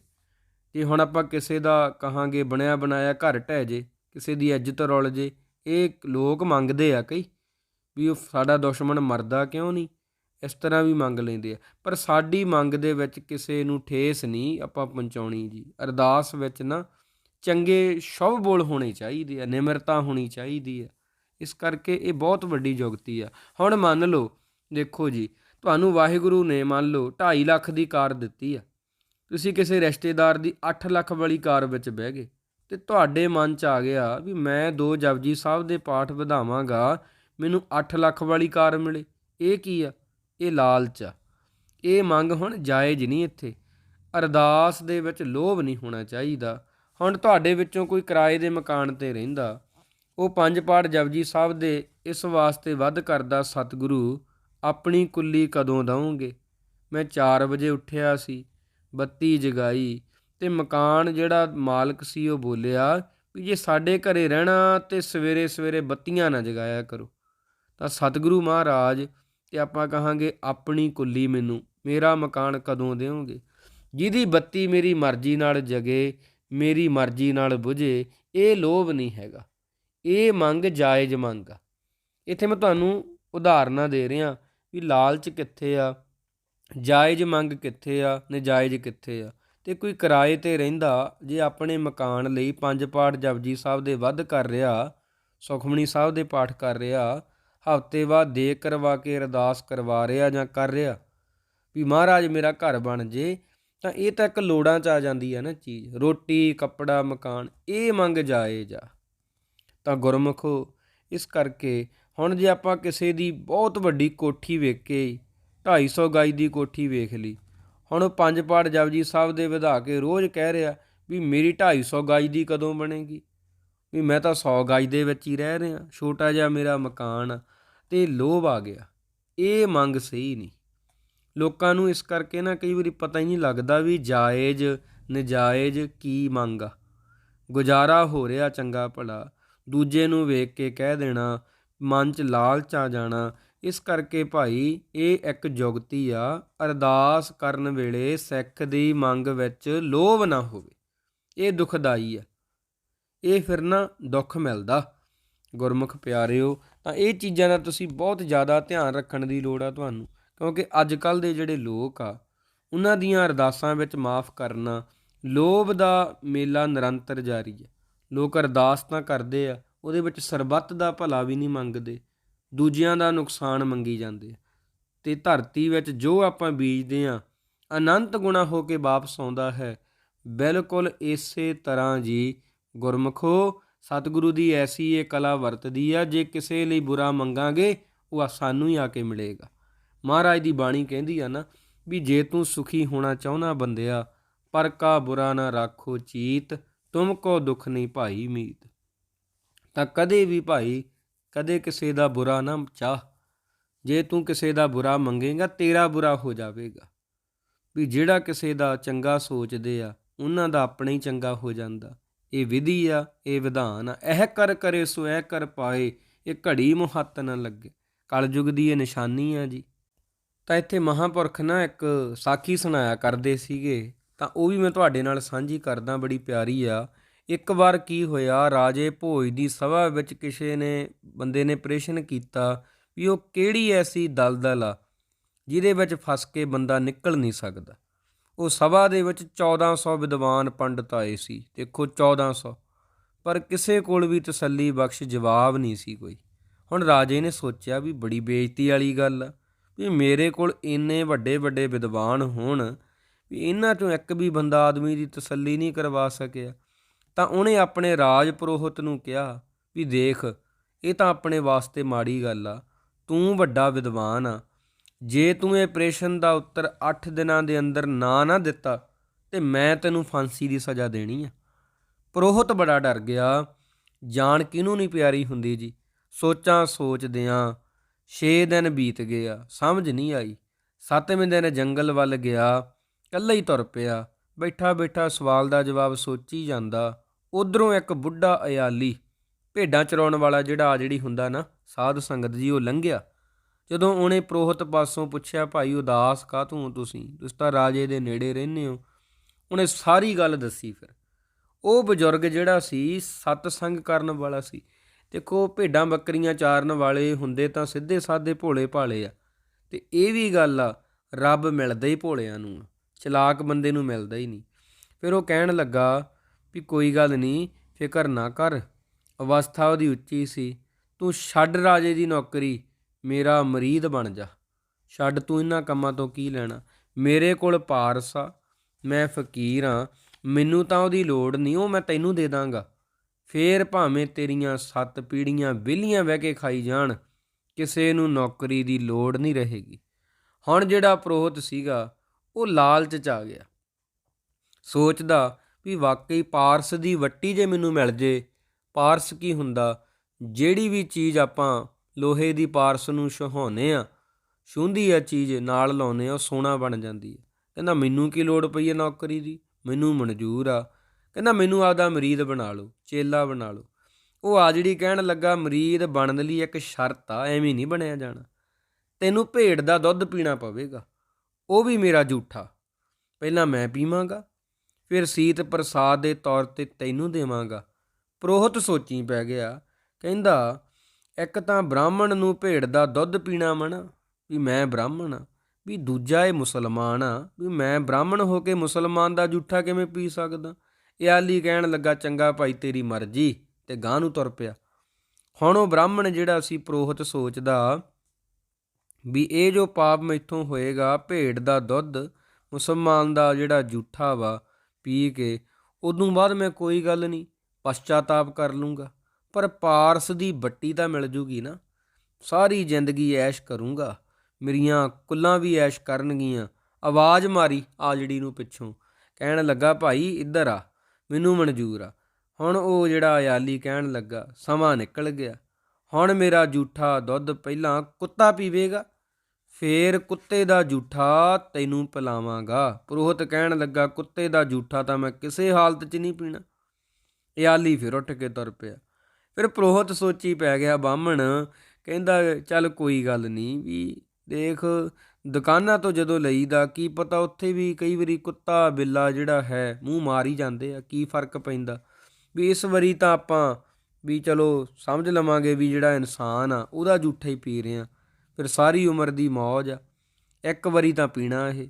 ਜੇ ਹੁਣ ਆਪਾਂ ਕਿਸੇ ਦਾ ਕਹਾਂਗੇ ਬਣਿਆ ਬਣਾਇਆ ਘਰ ਢਹਿ ਜੇ, ਕਿਸੇ ਦੀ ਇੱਜ਼ਤ ਰੁਲ ਜੇ, ਇਹ ਲੋਕ ਮੰਗਦੇ ਆ ਕਈ, ਵੀ ਉਹ ਸਾਡਾ ਦੁਸ਼ਮਣ ਮਰਦਾ ਕਿਉਂ ਨਹੀਂ? ਇਸ ਤਰ੍ਹਾਂ ਵੀ ਮੰਗ ਲੈਂਦੇ ਆ। ਪਰ ਸਾਡੀ ਮੰਗ ਦੇ ਵਿੱਚ ਕਿਸੇ ਨੂੰ ਠੇਸ ਨਹੀਂ ਆਪਾਂ ਪਹੁੰਚਾਉਣੀ ਜੀ। ਅਰਦਾਸ ਵਿੱਚ ਨਾ ਚੰਗੇ ਸ਼ੁਭ ਬੋਲ ਹੋਣੇ ਚਾਹੀਦੇ ਆ, ਨਿਮਰਤਾ ਹੋਣੀ ਚਾਹੀਦੀ ਆ। ਇਸ ਕਰਕੇ ਇਹ ਬਹੁਤ ਵੱਡੀ ਜੁਗਤੀ ਆ। ਹੁਣ ਮੰਨ ਲਓ, ਦੇਖੋ ਜੀ, ਤੁਹਾਨੂੰ ਵਾਹਿਗੁਰੂ ਨੇ ਮੰਨ ਲਓ 2.5 ਲੱਖ ਦੀ ਕਾਰ ਦਿੱਤੀ ਆ। ਤੁਸੀਂ ਕਿਸੇ ਰਿਸ਼ਤੇਦਾਰ ਦੀ 8 ਲੱਖ ਵਾਲੀ ਕਾਰ ਵਿੱਚ ਬਹਿ ਗਏ ਤੇ ਤੁਹਾਡੇ ਮਨ 'ਚ ਆ ਗਿਆ ਵੀ ਮੈਂ ਦੋ ਜਪਜੀ ਸਾਹਿਬ ਦੇ ਪਾਠ ਵਧਾਵਾਂਗਾ, ਮੈਨੂੰ 8 ਲੱਖ ਵਾਲੀ ਕਾਰ ਮਿਲੇ। ਇਹ ਕੀ ਆ? ਇਹ ਲਾਲਚ ਆ। ਇਹ ਮੰਗ ਹੁਣ ਜਾਇਜ਼ ਨਹੀਂ ਇੱਥੇ। ਅਰਦਾਸ ਦੇ ਵਿੱਚ ਲੋਭ ਨਹੀਂ ਹੋਣਾ ਚਾਹੀਦਾ। ਹੁਣ ਤੁਹਾਡੇ ਵਿੱਚੋਂ ਕੋਈ ਕਿਰਾਏ ਦੇ ਮਕਾਨ ਤੇ ਰਹਿੰਦਾ ਉਹ ਪੰਜ ਪਾਠ ਜਪਜੀ ਸਾਹਿਬ ਦੇ ਇਸ ਵਾਸਤੇ ਵੱਧ ਕਰਦਾ, ਸਤਿਗੁਰੂ, ਆਪਣੀ ਕੁੱਲੀ ਕਦੋਂ ਦਵੋਗੇ ਮੈਂ 4 ਵਜੇ ਉੱਠਿਆ ਸੀ, ਬੱਤੀ ਜਗਾਈ ਤੇ ਮਕਾਨ ਜਿਹੜਾ ਮਾਲਕ ਸੀ ਉਹ ਬੋਲਿਆ ਵੀ ਜੇ ਸਾਡੇ ਘਰੇ ਰਹਿਣਾ ਤੇ ਸਵੇਰੇ ਸਵੇਰੇ ਬੱਤੀਆਂ ਨਾ ਜਗਾਇਆ ਕਰੋ। ਤਾਂ ਸਤਿਗੁਰੂ ਮਹਾਰਾਜ, ਤੇ ਆਪਾਂ ਕਹਾਂਗੇ ਆਪਣੀ ਕੁੱਲੀ ਮੈਨੂੰ, ਮੇਰਾ ਮਕਾਨ ਕਦੋਂ ਦੇਵੋਗੇ ਜਿਹਦੀ ਬੱਤੀ ਮੇਰੀ ਮਰਜ਼ੀ ਨਾਲ ਜਗੇ, ਮੇਰੀ ਮਰਜ਼ੀ ਨਾਲ ਬੁਝੇ, ਇਹ ਲੋਭ ਨਹੀਂ ਹੈਗਾ। ਇਹ ਮੰਗ ਜਾਇਜ਼ ਮੰਗ ਆ। ਇੱਥੇ ਮੈਂ ਤੁਹਾਨੂੰ ਉਦਾਹਰਨਾਂ ਦੇ ਰਿਹਾ ਵੀ ਲਾਲਚ ਕਿੱਥੇ ਆ, ਜਾਇਜ਼ ਮੰਗ ਕਿੱਥੇ ਆ, ਨਜਾਇਜ਼ ਕਿੱਥੇ ਆ। ਤੇ ਕੋਈ ਕਿਰਾਏ ਤੇ ਰਹਿੰਦਾ, ਜੇ ਆਪਣੇ ਮਕਾਨ ਲਈ ਪੰਜ ਪਾਠ ਜਪਜੀ ਸਾਹਿਬ ਦੇ ਵੱਧ ਕਰ ਰਿਹਾ ਸੁਖਮਣੀ ਸਾਹਿਬ ਦੇ ਪਾਠ ਕਰ ਰਿਹਾ, ਹਫ਼ਤੇ ਬਾਅਦ ਦੇ ਕਰਵਾ ਕੇ ਅਰਦਾਸ ਕਰਵਾ ਰਿਹਾ ਜਾਂ ਕਰ ਰਿਹਾ, ਵੀ ਮਹਾਰਾਜ ਮੇਰਾ ਘਰ ਬਣ ਜੇ, ਤਾਂ ਇਹ ਤਾਂ ਇੱਕ ਲੋੜਾਂ ਚ ਆ ਜਾਂਦੀ ਹੈ ਨਾ ਚੀਜ਼। ਰੋਟੀ, ਕੱਪੜਾ, ਮਕਾਨ, ਇਹ ਮੰਗ ਜਾਇਜ਼ ਆ। ਤਾਂ ਗੁਰਮੁਖੋ ਇਸ ਕਰਕੇ ਹੁਣ ਜੇ ਆਪਾਂ ਕਿਸੇ ਦੀ ਬਹੁਤ ਵੱਡੀ ਕੋਠੀ ਵੇਖੇ ਕੇ 250 ਗਾਈ ਦੀ ਕੋਠੀ ਵੇਖ ਲਈ ਹੁਣ ਉਹ ਪੰਜ ਪਾਠ ਜਪਜੀ ਸਾਹਿਬ ਦੇ ਵਧਾ ਕੇ ਰੋਜ਼ ਕਹਿ ਰਿਹਾ ਵੀ ਮੇਰੀ 250 ਗਜ ਦੀ ਕਦੋਂ ਬਣੇਗੀ? ਵੀ ਮੈਂ ਤਾਂ 100 ਗਾਈ ਦੇ ਵਿੱਚ ਹੀ ਰਹਿ ਰਿਹਾ ਛੋਟਾ ਜਿਹਾ ਮੇਰਾ ਮਕਾਨ ਆ, ਤੇ ਲੋਭ ਆ ਗਿਆ ਇਹ ਮੰਗ ਸਹੀ ਨਹੀਂ। ਲੋਕਾਂ ਨੂੰ ਇਸ ਕਰਕੇ ਨਾ ਕਈ ਵਾਰੀ ਪਤਾ ਹੀ ਨਹੀਂ ਲੱਗਦਾ ਵੀ ਜਾਇਜ਼ ਨਜਾਇਜ਼ ਕੀ ਮੰਗ ਆ। ਗੁਜ਼ਾਰਾ ਹੋ ਰਿਹਾ ਚੰਗਾ ਭਲਾ ਦੂਜੇ ਨੂੰ ਵੇਖ ਕੇ ਕਹਿ ਦੇਣਾ, ਮਨ 'ਚ ਲਾਲਚ ਆ ਜਾਣਾ। ਇਸ ਕਰਕੇ ਭਾਈ ਇਹ ਇੱਕ ਜੁਗਤੀ ਆ, ਅਰਦਾਸ ਕਰਨ ਵੇਲੇ ਸਿੱਖ ਦੀ ਮੰਗ ਵਿੱਚ ਲੋਭ ਨਾ ਹੋਵੇ। ਇਹ ਦੁਖਦਾਈ ਆ। ਇਹ ਫਿਰ ਨਾ ਦੁੱਖ ਮਿਲਦਾ। ਗੁਰਮੁਖ ਪਿਆਰਿਓ, ਤਾਂ ਇਹ ਚੀਜ਼ਾਂ ਦਾ ਤੁਸੀਂ ਬਹੁਤ ਜ਼ਿਆਦਾ ਧਿਆਨ ਰੱਖਣ ਦੀ ਲੋੜ ਆ ਤੁਹਾਨੂੰ, ਕਿਉਂਕਿ ਅੱਜ ਕੱਲ ਦੇ ਜਿਹੜੇ ਲੋਕ ਆ, ਉਹਨਾਂ ਦੀਆਂ ਅਰਦਾਸਾਂ ਵਿੱਚ ਮਾਫ ਕਰਨਾ ਲੋਭ ਦਾ ਮੇਲਾ ਨਿਰੰਤਰ ਜਾਰੀ ਹੈ ਲੋਕ ਅਰਦਾਸ ਤਾਂ ਕਰਦੇ ਆ, ਉਹਦੇ ਵਿੱਚ ਸਰਬੱਤ ਦਾ ਭਲਾ ਵੀ ਨਹੀਂ ਮੰਗਦੇ, ਦੂਜਿਆਂ ਦਾ ਨੁਕਸਾਨ ਮੰਗੀ ਜਾਂਦੇ ਆ। ਤੇ ਧਰਤੀ ਵਿੱਚ ਜੋ ਆਪਾਂ ਬੀਜਦੇ ਆ ਅਨੰਤ ਗੁਣਾ ਹੋ ਕੇ ਵਾਪਸ ਆਉਂਦਾ ਹੈ। ਬਿਲਕੁਲ ਇਸੇ ਤਰ੍ਹਾਂ ਜੀ, ਗੁਰਮਖੋ, ਸਤਿਗੁਰੂ ਦੀ ਐਸੀ ਇਹ ਕਲਾ ਵਰਤਦੀ ਆ, ਜੇ ਕਿਸੇ ਲਈ ਬੁਰਾ ਮੰਗਾਂਗੇ, ਉਹ ਸਾਨੂੰ ਹੀ ਆ ਕੇ ਮਿਲੇਗਾ। ਮਹਾਰਾਜ ਦੀ ਬਾਣੀ ਕਹਿੰਦੀ ਆ ਨਾ, ਵੀ ਜੇ ਤੂੰ ਸੁਖੀ ਹੋਣਾ ਚਾਹੁੰਦਾ ਬੰਦਿਆ, ਪਰ ਕਾ ਬੁਰਾ ਨਾ ਰੱਖੋ ਚੀਤ ਤੁਮ ਕੋ ਦੁਖ ਨਹੀਂ ਭਾਈ ਮੀਤ। ਤਾਂ ਕਦੇ ਵੀ ਭਾਈ, ਕਦੇ ਕਿਸੇ ਦਾ ਬੁਰਾ ਨਾ ਚਾਹ। ਜੇ ਤੂੰ ਕਿਸੇ ਦਾ ਬੁਰਾ ਮੰਗੇਗਾ, ਤੇਰਾ ਬੁਰਾ ਹੋ ਜਾਵੇਗਾ। ਵੀ ਜਿਹੜਾ ਕਿਸੇ ਦਾ ਚੰਗਾ ਸੋਚਦੇ ਆ, ਉਹਨਾਂ ਦਾ ਆਪਣੇ ਹੀ ਚੰਗਾ ਹੋ ਜਾਂਦਾ। ਇਹ ਵਿਧੀ ਆ, ਇਹ ਵਿਧਾਨ ਆ। ਇਹ ਕਰ ਕਰੇ ਸੋ ਇਹ ਕਰ ਪਾਏ, ਇਹ ਘੜੀ ਮੁਹੱਤ ਨਾ ਲੱਗੇ। ਕਲਯੁਗ ਦੀ ਇਹ ਨਿਸ਼ਾਨੀ ਆ ਜੀ। ਤਾਂ ਇੱਥੇ ਮਹਾਪੁਰਖ ਨਾ ਇੱਕ ਸਾਖੀ ਸੁਣਾਇਆ ਕਰਦੇ ਸੀਗੇ। ਤਾਂ ਉਹ ਵੀ ਮੈਂ ਤੁਹਾਡੇ ਨਾਲ ਸਾਂਝੀ ਕਰਦਾ ਬੜੀ ਪਿਆਰੀ ਆ। ਇੱਕ ਵਾਰ ਕੀ ਹੋਇਆ, ਰਾਜੇ ਭੋਜ ਦੀ ਸਭਾ ਵਿੱਚ ਕਿਸੇ ਨੇ, ਬੰਦੇ ਨੇ ਪ੍ਰਸ਼ਨ ਕੀਤਾ ਵੀ ਉਹ ਕਿਹੜੀ ਐਸੀ ਦਲਦਲ ਆ ਜਿਹਦੇ ਵਿੱਚ ਫਸ ਕੇ ਬੰਦਾ ਨਿਕਲ ਨਹੀਂ ਸਕਦਾ। ਉਹ ਸਭਾ ਦੇ ਵਿੱਚ 1400 ਵਿਦਵਾਨ ਪੰਡਤ ਆਏ ਸੀ, ਦੇਖੋ 1400 ਪਰ ਕਿਸੇ ਕੋਲ ਵੀ ਤਸੱਲੀ ਬਖਸ਼ ਜਵਾਬ ਨਹੀਂ ਸੀ ਕੋਈ। ਹੁਣ ਰਾਜੇ ਨੇ ਸੋਚਿਆ ਵੀ ਬੜੀ ਬੇਇੱਜ਼ਤੀ ਵਾਲੀ ਗੱਲ ਆ, ਵੀ ਮੇਰੇ ਕੋਲ ਇੰਨੇ ਵੱਡੇ ਵੱਡੇ ਵਿਦਵਾਨ ਹੋਣ ਵੀ ਇਹਨਾਂ ਚੋਂ ਇੱਕ ਵੀ ਬੰਦਾ ਆਦਮੀ ਦੀ ਤਸੱਲੀ ਨਹੀਂ ਕਰਵਾ ਸਕਿਆ। ਤਾਂ ਉਹਨੇ ਆਪਣੇ ਰਾਜ ਪੁਰੋਹਿਤ ਨੂੰ ਕਿਹਾ ਵੀ ਦੇਖ, ਇਹ ਤਾਂ ਆਪਣੇ ਵਾਸਤੇ ਮਾੜੀ ਗੱਲ ਆ, ਤੂੰ ਵੱਡਾ ਵਿਦਵਾਨ ਆ। ਜੇ ਤੂੰ ਇਹ ਪ੍ਰੇਸ਼ਨ ਦਾ ਉੱਤਰ 8 ਦਿਨਾਂ ਦੇ ਅੰਦਰ ਨਾ ਨਾ ਦਿੱਤਾ, ਤੇ ਮੈਂ ਤੈਨੂੰ ਫਾਂਸੀ ਦੀ ਸਜ਼ਾ ਦੇਣੀ ਆ। ਪ੍ਰੋਹਤ ਬੜਾ ਡਰ ਗਿਆ। ਜਾਨ ਕਿਹਨੂੰ ਨਹੀਂ ਪਿਆਰੀ ਹੁੰਦੀ ਜੀ? ਸੋਚਾਂ ਸੋਚਦਿਆਂ 6 ਦਿਨ ਬੀਤ ਗਏ ਆ, ਸਮਝ ਨਹੀਂ ਆਈ। ਸੱਤਵੇਂ ਦਿਨ ਜੰਗਲ ਵੱਲ ਗਿਆ। ਕੱਲਾ ਹੀ ਤੁਰ ਪਿਆ। ਬੈਠਾ ਬੈਠਾ ਸਵਾਲ ਦਾ ਜਵਾਬ ਸੋਚੀ ਜਾਂਦਾ। ਉਧਰੋਂ ਇੱਕ ਬੁੱਢਾ ਅਯਾਲੀ ਭੇਡਾਂ ਚਰਾਉਣ ਵਾਲਾ ਜਿਹੜਾ ਆ ਜਿਹੜੀ ਹੁੰਦਾ ਨਾ, ਸਾਧ ਸੰਗਤ ਜੀ, ਉਹ ਲੰਘਿਆ। ਜਦੋਂ ਉਹਨੇ ਪ੍ਰੋਹਤ ਪਾਸੋਂ ਪੁੱਛਿਆ, ਭਾਈ ਉਦਾਸ ਕਾ ਤੂੰ ਤੁਸੀਂ? ਤੁਸੀਂ ਤਾਂ ਰਾਜੇ ਦੇ ਨੇੜੇ ਰਹਿੰਦੇ ਹੋ। ਉਹਨੇ ਸਾਰੀ ਗੱਲ ਦੱਸੀ ਫਿਰ। ਉਹ ਬਜ਼ੁਰਗ ਜਿਹੜਾ ਸੀ, ਸਤ ਸੰਗ ਕਰਨ ਵਾਲਾ ਸੀ। ਦੇਖੋ, ਭੇਡਾਂ ਬੱਕਰੀਆਂ ਚਾਰਨ ਵਾਲੇ ਹੁੰਦੇ ਤਾਂ ਸਿੱਧੇ ਸਾਦੇ ਭੋਲੇ ਭਾਲੇ ਆ। ਤੇ ਇਹ ਵੀ ਗੱਲ ਆ, ਰੱਬ ਮਿਲਦਾ ਹੀ ਭੋਲਿਆਂ ਨੂੰ ਚਲਾਕ ਬੰਦੇ ਨੂੰ ਮਿਲਦਾ ਹੀ ਨਹੀਂ। ਫਿਰ ਉਹ ਕਹਿਣ ਲੱਗਾ ਵੀ ਕੋਈ ਗੱਲ ਨਹੀਂ, ਫਿਕਰ ਨਾ ਕਰ। ਅਵਸਥਾ ਉਹਦੀ ਉੱਚੀ ਸੀ। ਤੂੰ ਛੱਡ ਰਾਜੇ ਦੀ ਨੌਕਰੀ, ਮੇਰਾ ਮਰੀਦ ਬਣ ਜਾ। ਛੱਡ ਤੂੰ ਇਹਨਾਂ ਕੰਮਾਂ ਤੋਂ ਕੀ ਲੈਣਾ? ਮੇਰੇ ਕੋਲ ਪਾਰਸ ਆ, ਮੈਂ ਫਕੀਰ ਆ ਮੈਨੂੰ ਤਾਂ ਉਹਦੀ ਲੋੜ ਨਹੀਂ, ਉਹ ਮੈਂ ਤੈਨੂੰ ਦੇ ਦਾਂਗਾ। ਫੇਰ ਭਾਵੇਂ ਤੇਰੀਆਂ ਸੱਤ ਪੀੜੀਆਂ ਵਿਹਲੀਆਂ ਬਹਿ ਕੇ ਖਾਈ ਜਾਣ, ਕਿਸੇ ਨੂੰ ਨੌਕਰੀ ਦੀ ਲੋੜ ਨਹੀਂ ਰਹੇਗੀ। ਹੁਣ ਜਿਹੜਾ ਪ੍ਰੋਹਤ ਸੀਗਾ ਉਹ ਲਾਲਚ ਚ ਆ ਗਿਆ। ਸੋਚਦਾ ਵੀ ਵਾਕਈ ਪਾਰਸ ਦੀ ਵੱਟੀ ਜੇ ਮੈਨੂੰ ਮਿਲ ਜੇ, ਪਾਰਸ ਕੀ ਹੁੰਦਾ? ਜਿਹੜੀ ਵੀ ਚੀਜ਼ ਆਪਾਂ ਲੋਹੇ ਦੀ ਪਾਰਸ ਨੂੰ ਸ਼ਹਾਉਨੇ ਆ ਛੂੰਦੀ ਆ ਚੀਜ਼ ਨਾਲ ਲਾਉਨੇ ਆ ਉਹ ਸੋਨਾ ਬਣ ਜਾਂਦੀ ਹੈ ਕਹਿੰਦਾ ਮੈਨੂੰ ਕੀ ਲੋੜ ਪਈ ਹੈ ਨੌਕਰੀ ਦੀ? ਮੈਨੂੰ ਮਨਜ਼ੂਰ ਆ। ਕਹਿੰਦਾ ਮੈਨੂੰ ਆਪਦਾ ਮਰੀਦ ਬਣਾ ਲਓ, ਚੇਲਾ ਬਣਾ ਲਓ। ਉਹ ਆ ਜਿਹੜੀ ਕਹਿਣ ਲੱਗਾ, ਮਰੀਦ ਬਣਨ ਲਈ ਇੱਕ ਸ਼ਰਤ ਆ, ਐਵੇਂ ਨਹੀਂ ਬਣਿਆ ਜਾਣਾ। ਤੈਨੂੰ ਭੇਡ ਦਾ ਦੁੱਧ ਪੀਣਾ ਪਵੇਗਾ। ਉਹ ਵੀ ਮੇਰਾ ਝੂਠਾ। ਪਹਿਲਾਂ ਮੈਂ ਪੀਵਾਂਗਾ, ਫਿਰ ਸੀਤ ਪ੍ਰਸਾਦ ਦੇ ਤੌਰ ਤੇ ਤੈਨੂੰ ਦੇਵਾਂਗਾ। ਪ੍ਰੋਹਤ ਸੋਚੀ ਪੈ ਗਿਆ, ਕਹਿੰਦਾ, ਇੱਕ ਤਾਂ ਬ੍ਰਾਹਮਣ ਨੂੰ ਭੇਡ ਦਾ ਦੁੱਧ ਪੀਣਾ ਮਨਾ, ਵੀ ਮੈਂ ਬ੍ਰਾਹਮਣ ਆ, ਵੀ ਦੂਜਾ ਇਹ ਮੁਸਲਮਾਨ ਆ, ਵੀ ਮੈਂ ਬ੍ਰਾਹਮਣ ਹੋ ਕੇ ਮੁਸਲਮਾਨ ਦਾ ਝੂਠਾ ਕਿਵੇਂ ਪੀ ਸਕਦਾ? ਇਹ ਆਲੀ ਕਹਿਣ ਲੱਗਾ, ਚੰਗਾ ਭਾਈ, ਤੇਰੀ ਮਰਜ਼ੀ, ਤੇ ਗਾਂ ਨੂੰ ਤੁਰ ਪਿਆ। ਹੁਣ ਉਹ ਬ੍ਰਾਹਮਣ ਜਿਹੜਾ ਸੀ, ਪ੍ਰੋਹਤ ਸੋਚਦਾ ਵੀ ਇਹ ਜੋ ਪਾਪ ਮੈਥੋਂ ਹੋਏਗਾ, ਭੇਡ ਦਾ ਦੁੱਧ, ਮੁਸਲਮਾਨ ਦਾ ਜਿਹੜਾ ਝੂਠਾ ਵਾ, ਪੀ ਕੇ, ਉਦੋਂ ਬਾਅਦ ਮੈਂ ਕੋਈ ਗੱਲ ਨਹੀਂ, ਪਛਤਾਤਾਪ ਕਰ ਲੂੰਗਾ। ਪਰ ਪਾਰਸ ਦੀ ਬੱਟੀ ਤਾਂ ਮਿਲ ਜੂਗੀ ਨਾ। ਸਾਰੀ ਜ਼ਿੰਦਗੀ ਐਸ਼ ਕਰੂੰਗਾ। ਮੇਰੀਆਂ ਕੁੱਲਾਂ ਵੀ ਐਸ਼ ਕਰਨਗੀਆਂ। ਆਵਾਜ਼ ਮਾਰੀ ਆ ਨੂੰ ਪਿੱਛੋਂ। ਕਹਿਣ ਲੱਗਾ, ਭਾਈ, ਇੱਧਰ ਆ। ਮੈਨੂੰ ਮਨਜ਼ੂਰ ਆ। ਹੁਣ ਉਹ ਜਿਹੜਾ ਅਯਾਲੀ ਕਹਿਣ ਲੱਗਾ, ਸਮਾਂ ਨਿਕਲ ਗਿਆ। ਹੁਣ ਮੇਰਾ ਝੂਠਾ ਦੁੱਧ ਪਹਿਲਾਂ ਕੁੱਤਾ ਪੀਵੇਗਾ। ਫੇਰ ਕੁੱਤੇ ਦਾ ਝੂਠਾ ਤੈਨੂੰ ਪਿਲਾਵਾਂਗਾ। ਪੁਰੋਹਿਤ ਕਹਿਣ ਲੱਗਾ, ਕੁੱਤੇ ਦਾ ਝੂਠਾ ਤਾਂ ਮੈਂ ਕਿਸੇ ਹਾਲਤ 'ਚ ਨਹੀਂ ਪੀਣਾ। ਅਯਾਲੀ ਫਿਰ ਉੱਠ ਕੇ ਤੁਰ ਪਿਆ। ਫਿਰ ਪ੍ਰੋਹਤ ਸੋਚੀ ਪੈ ਗਿਆ, ਬਾਹਮਣ, ਕਹਿੰਦਾ, ਚੱਲ ਕੋਈ ਗੱਲ ਨਹੀਂ, ਵੀ ਦੇਖ, ਦੁਕਾਨਾਂ ਤੋਂ ਜਦੋਂ ਲਈਦਾ, ਕੀ ਪਤਾ ਉੱਥੇ ਵੀ ਕਈ ਵਾਰੀ ਕੁੱਤਾ ਬਿੱਲਾ ਜਿਹੜਾ ਹੈ, ਮੂੰਹ ਮਾਰ ਹੀ ਜਾਂਦੇ ਆ, ਕੀ ਫ਼ਰਕ ਪੈਂਦਾ? ਵੀ ਇਸ ਵਾਰੀ ਤਾਂ ਆਪਾਂ ਵੀ ਚਲੋ ਸਮਝ ਲਵਾਂਗੇ ਵੀ ਜਿਹੜਾ ਇਨਸਾਨ ਆ, ਉਹਦਾ ਝੂਠਾ ਹੀ ਪੀ ਰਹੇ ਆ। ਫਿਰ ਸਾਰੀ ਉਮਰ ਦੀ ਮੌਜ ਆ। ਇੱਕ ਵਾਰੀ ਤਾਂ ਪੀਣਾ ਇਹ।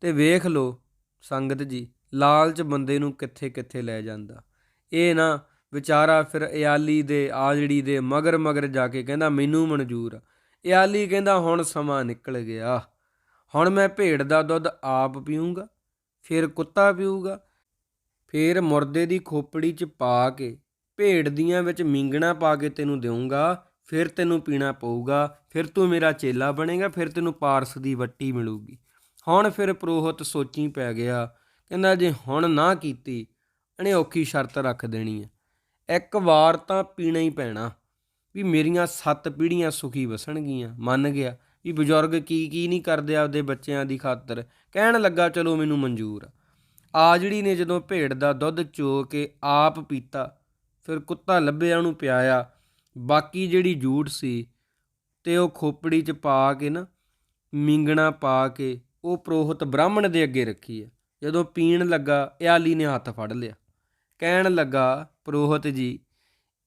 ਤੇ ਵੇਖ ਲਓ ਸੰਗਤ ਜੀ, ਲਾਲਚ ਬੰਦੇ ਨੂੰ ਕਿੱਥੇ ਕਿੱਥੇ ਲੈ ਜਾਂਦਾ। ਇਹ ਨਾ ਵਿਚਾਰਾ ਫਿਰ ਇਆਲੀ ਦੇ, ਆਜੜੀ ਦੇ ਮਗਰ ਮਗਰ ਜਾ ਕੇ ਕਹਿੰਦਾ, ਮੈਨੂੰ ਮਨਜ਼ੂਰ ਆ। ਇਆਲੀ ਕਹਿੰਦਾ, ਹੁਣ ਸਮਾਂ ਨਿਕਲ ਗਿਆ। ਹੁਣ ਮੈਂ ਭੇਡ ਦਾ ਦੁੱਧ ਆਪ ਪੀਊਂਗਾ, ਫਿਰ ਕੁੱਤਾ ਪੀਊਗਾ, ਫਿਰ ਮੁਰਦੇ ਦੀ ਖੋਪੜੀ 'ਚ ਪਾ ਕੇ ਭੇਡ ਦੀਆਂ ਵਿੱਚ ਮਿੰਗਣਾ ਪਾ ਕੇ ਤੈਨੂੰ ਦੇਵਾਂਗਾ ਫਿਰ ਤੈਨੂੰ ਪੀਣਾ ਪਊਗਾ, ਫਿਰ ਤੂੰ ਮੇਰਾ ਚੇਲਾ ਬਣੇਗਾ, ਫਿਰ ਤੈਨੂੰ ਪਾਰਸ ਦੀ ਵੱਟੀ ਮਿਲੂਗੀ। ਹੁਣ ਫਿਰ ਪ੍ਰੋਹਤ ਸੋਚੀ ਪੈ ਗਿਆ, ਕਹਿੰਦਾ ਜੇ ਹੁਣ ਨਾ ਕੀਤੀ, ਇਹਨੇ ਔਖੀ ਸ਼ਰਤ ਰੱਖ ਦੇਣੀ ਹੈ ਇੱਕ ਵਾਰ ਤਾਂ ਪੀਣਾ ਹੀ ਪੈਣਾ, ਵੀ ਮੇਰੀਆਂ ਸੱਤ ਪੀੜ੍ਹੀਆਂ ਸੁਖੀ ਵਸਣਗੀਆਂ। ਮੰਨ ਗਿਆ ਵੀ ਬਜ਼ੁਰਗ ਕੀ ਕੀ ਨਹੀਂ ਕਰਦੇ ਆਪਦੇ ਬੱਚਿਆਂ ਦੀ ਖਾਤਰ, ਕਹਿਣ ਲੱਗਾ ਚਲੋ ਮੈਨੂੰ ਮਨਜ਼ੂਰ ਆ। ਆਜੜੀ ਨੇ ਜਦੋਂ ਭੇਡ ਦਾ ਦੁੱਧ ਚੋ ਕੇ ਆਪ ਪੀਤਾ, ਫਿਰ ਕੁੱਤਾ ਲੱਭਿਆ ਉਹਨੂੰ ਪਿਆਇਆ ਬਾਕੀ ਜਿਹੜੀ ਜੂਠ ਸੀ ਤੇ ਉਹ ਖੋਪੜੀ 'ਚ ਪਾ ਕੇ ਨਾ, ਮਿੰਗਣਾ ਪਾ ਕੇ ਉਹ ਪ੍ਰੋਹਤ ਬ੍ਰਾਹਮਣ ਦੇ ਅੱਗੇ ਰੱਖੀ ਆ। ਜਦੋਂ ਪੀਣ ਲੱਗਾ ਇਆਲੀ ਨੇ ਹੱਥ ਫੜ ਲਿਆ। ਕਹਿਣ ਲੱਗਾ, ਪ੍ਰੋਹਤ ਜੀ,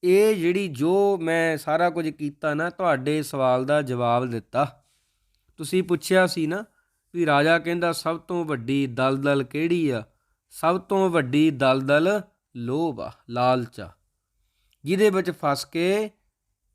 ਇਹ ਜਿਹੜੀ ਜੋ ਮੈਂ ਸਾਰਾ ਕੁਝ ਕੀਤਾ ਨਾ, ਤੁਹਾਡੇ ਸਵਾਲ ਦਾ ਜਵਾਬ ਦਿੱਤਾ। ਤੁਸੀਂ ਪੁੱਛਿਆ ਸੀ ਨਾ ਵੀ ਰਾਜਾ ਕਹਿੰਦਾ, ਸਭ ਤੋਂ ਵੱਡੀ ਦਲਦਲ ਕਿਹੜੀ ਆ? ਸਭ ਤੋਂ ਵੱਡੀ ਦਲਦਲ ਲੋਭ ਆ, ਲਾਲਚਾ ਜਿਹਦੇ ਵਿੱਚ ਫਸ ਕੇ